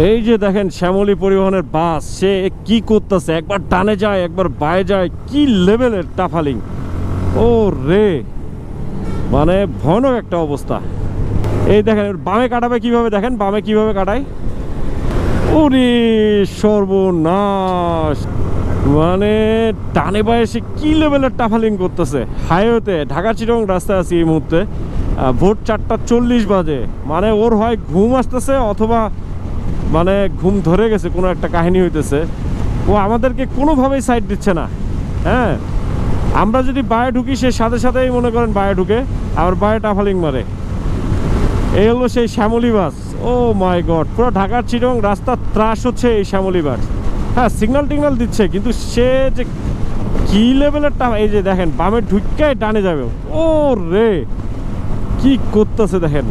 এই যে দেখেন শ্যামলী পরিবহনের বাস, সে কি করতেছে? একবার টানে যায়, একবার বায়ে যায়, কি লেভেলের টাফালিং? ও রে মানে ভয়ানক একটা অবস্থা। এই দেখেন বামে কাটাবে কীভাবে দেখেন? বামে কীভাবে কাটায়? ওরে, সর্বনাশ! মানে টানে বায়ে সে কি লেভেলের টাফালিং করতেছে? হাইওয়েতে, ঢাকা চিরং রাস্তায় আছি এই মুহূর্তে ভোর চারটা চল্লিশ বাজে। মানে ওর হয় ঘুম আসতেছে অথবা মানে ঘুম ধরে গেছে, কোনো একটা কাহিনী হইতেছে। ও আমাদেরকে কোনোভাবেই সাইড দিচ্ছে না হ্যাঁ? আমরা যদি বায়ে ঢুকি, সে সাথে সাথেই মনে করেন বায়ে ঢুকে, আবার বায়ে টাফালিং মারে। এই হলো সেই শ্যামলী বাস। ও মাই গড পুরো ঢাকার চিরং রাস্তা ত্রাস হচ্ছে এই শ্যামলী বাস। হ্যাঁ সিগনাল টিগনাল দিচ্ছে, কিন্তু সে যে কি লেভেলের টা এই যে দেখেন, বামে ঢুকায় টানে যাবে। ও রে, কি করতেছে দেখেন।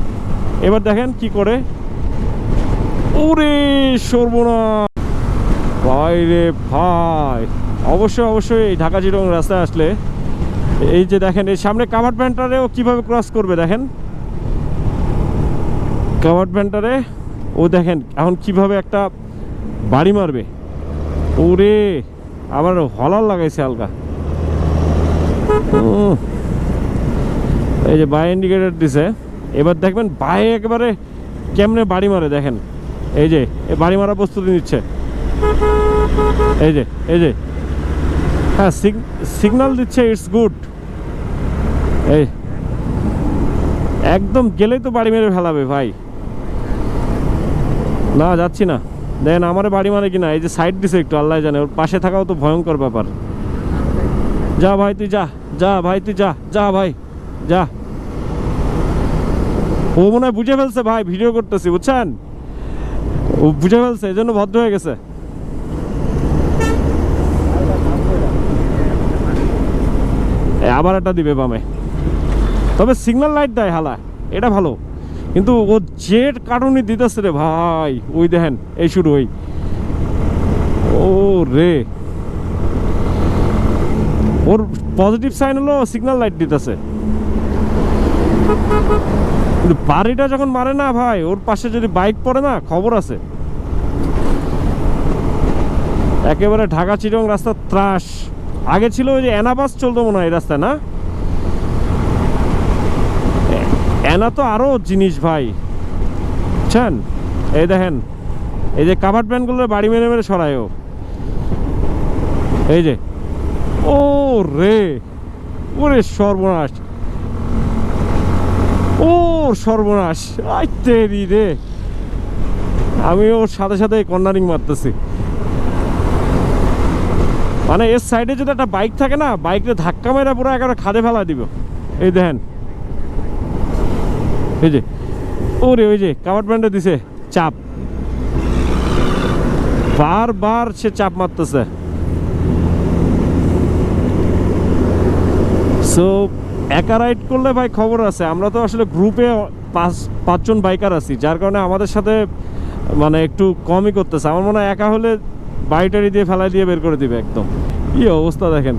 এবার দেখেন কি করে ওরে সর্বনাশ। ভাই রে ভাই। অবশ্যই অবশ্যই এই ঢাকা চিরং রাস্তায় আসলে। এই যে দেখেন, এই সামনে কাভার প্যান্টারেও কীভাবে ক্রস করবে দেখেন। কাভার প্যান্টারে, ও দেখেন এখন কীভাবে একটা বাড়ি মারবে। ওরে, আবার হলার লাগাইছে হালকা। এই যে বাই ইন্ডিকেটর দিছে। এবার দেখবেন বায়ে একেবারে কেমনে বাড়ি মারে দেখেন। এই যে বাড়ি মারা প্রস্তুতি নিচ্ছে। এই যে এই যে। হ্যাঁ সিগন্যাল দিচ্ছে, ইটস গুড। এই। একদম গেলেই তো বাড়ি মেরে ফেলাবে, ভাই। না, যাচ্ছি না। দেখেন আমার বাড়ি মারে কিনা, এই যে সাইড দিছে একটু, আল্লাহ জানে, ওর পাশে থাকাও তো ভয়ঙ্কর ব্যাপার। যা, ভাই, তুই যা যা, ভাই, তুই যা যা, ভাই, যা। ও মনে হয় বুঝে ফেলছে, ভাই, ভিডিও করতেছি, বুঝছেন? ও বুঝে ফেলছে, এই জন্য ভদ্র হয়ে গেছে। আবার একটা দিবে বামে। তবে সিগন্যাল লাইট দেয় হালা, এটা ভালো। কিন্তু ও জেট কারণে দিতেছে রে ভাই, ওই দেখেন, এই শুরু ওই ও রে। ওর পজিটিভ সাইন হলো সিগন্যাল লাইট দিতেছে। কিন্তু বাড়িটা যখন মারে না ভাই, ওর পাশে যদি বাইক পড়ে না, খবর আছে। একেবারে ঢাকা চিরং রাস্তা ত্রাস। আগে ছিল ওই যে এনাবাস চলতো মনে হয় এই রাস্তায়, না? এনা তো আরও জিনিস ভাই। বুঝছেন? এই দেখেন, এই যে কাভার প্যান্টগুলো বাড়ি মেরে মেরে সরায় ও। এই যে ও রে ওরে সর্বনাশ। ও সর্বনাশ, আই তেরি রে। আমি ওর সাথে সাথে কর্নারিং মারতেছি। মানে এর সাইডে যদি একটা বাইক থাকে না, বাইকটা ধাক্কা মেরে পুরো একেবারে খাদে ফেলা দিব। এই দেখেন। এই যে, ওরে, ওই যে কাভার প্যান্টে দিছে চাপ। বারবার সে চাপ মারতেছে। সো একা রাইড করলে ভাই খবর আছে। আমরা তো আসলে গ্রুপে পাঁচ, পাঁচজন বাইকার আছি, যার কারণে আমাদের সাথে মানে একটু কমই করতেছে। আমার মনে হয় একা হলে বাড়িটারি দিয়ে ফেলাই দিয়ে বের করে দিবে একদম। কি অবস্থা দেখেন?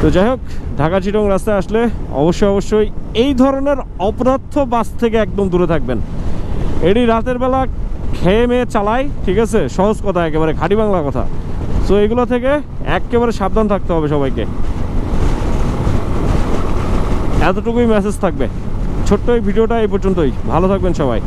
তো যাই হোক ঢাকা চিটং রাস্তায় আসলে অবশ্যই অবশ্যই এই ধরনের অপদার্থ বাস থেকে একদম দূরে থাকবেন। এটি রাতের বেলা খেয়ে মেয়ে চালায়, ঠিক আছে? সহজ কথা, একেবারে খাঁটি বাংলা কথা। সো এগুলো থেকে একেবারে সাবধান থাকতে হবে সবাইকে। এতটুকুই মেসেজ থাকবে। ছোট্ট এই ভিডিওটা এই পর্যন্তই। ভালো থাকবেন সবাই।